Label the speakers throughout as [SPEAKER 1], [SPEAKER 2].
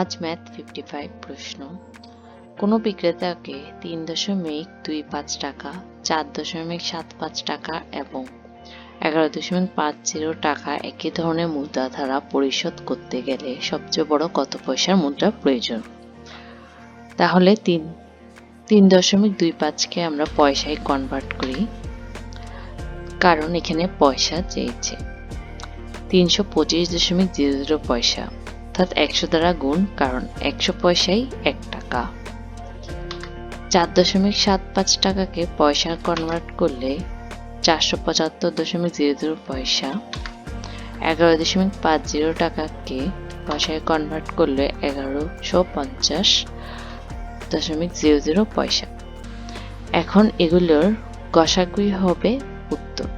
[SPEAKER 1] আজ math fifty five প্রশ্ন। কোনো বিক্রেতাকে তিন দশমিক দুই পাঁচ টাকা, চার দশমিক সাত পাঁচ টাকা এবং এগারো দশমিক পাঁচ জিরো টাকা একই ধরনের মুদ্রা দ্বারা পরিশোধ করতে গেলে সবচেয়ে বড় কত পয়সার মুদ্রা প্রয়োজন? তাহলে তিন তিন দশমিক দুই পাঁচকে আমরা পয়সায় কনভার্ট করি, কারণ এখানে পয়সা চেয়েছে। তিনশো পঁচিশ দশমিক জিরো জিরো পয়সা। অর্থাৎ একশো দ্বারা গুণ, কারণ একশো পয়সাই এক টাকা। চার দশমিক সাত পাঁচ টাকাকে পয়সা কনভার্ট করলে চারশো পঁচাত্তর দশমিক জিরো জিরো পয়সা। এগারো দশমিক পাঁচ জিরো টাকাকে পয়সায় কনভার্ট করলে এগারোশো পঞ্চাশ দশমিক জিরো জিরো পয়সা। এখন এগুলোর গসাগুই হবে উত্তর।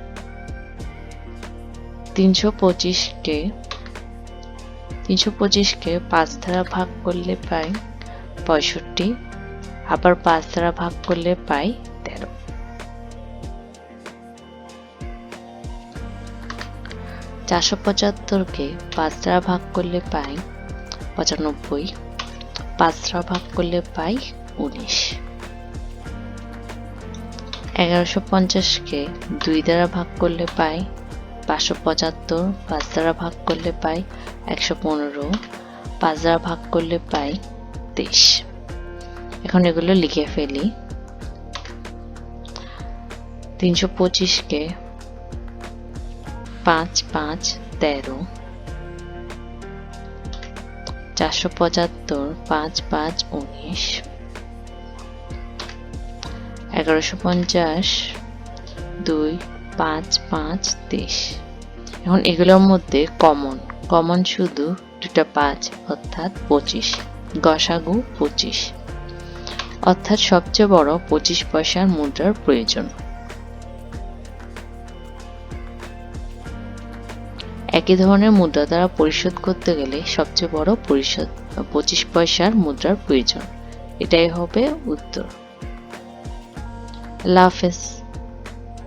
[SPEAKER 1] তিনশো পঁচিশকে তিনশো পঁচিশকে পাঁচ দ্বারা ভাগ করলে পাই পঁয়ষট্টি, আবার পাঁচ দ্বারা ভাগ করলে পাই তেরো। চারশো পঁচাত্তরকে পাঁচ দ্বারা ভাগ করলে পাই পঁচানব্বই, পাঁচ দ্বারা ভাগ করলে পাই উনিশ। এগারোশো পঞ্চাশকে দুই দ্বারা ভাগ করলে পাই পাঁচশো পঁচাত্তর, পাঁচ দ্বারা ভাগ করলে পাই একশো পনেরো, পাঁচ দ্বারা ভাগ করলে পাই তেইশ। এখন এগুলো লিখে ফেলি। তিনশো পঁচিশকে পাঁচ পাঁচ, তেরো। চারশো পঁচাত্তর, পাঁচ পাঁচ, উনিশ। এগারোশো পঞ্চাশ, দুই পাঁচ পাঁচ তেইশ এখন এগুলোর মধ্যে কমন কমন শুধু দুটা পাঁচ, অর্থাৎ পঁচিশ। গসাগু পঁচিশ। অর্থাৎ সবচেয়ে বড় পঁচিশ পয়সার মুদ্রার প্রয়োজন। একই ধরনের মুদ্রা দ্বারা পরিশোধ করতে গেলে সবচেয়ে বড় পরিশোধ পঁচিশ পয়সার মুদ্রার প্রয়োজন। এটাই হবে উত্তর। হাফেজ।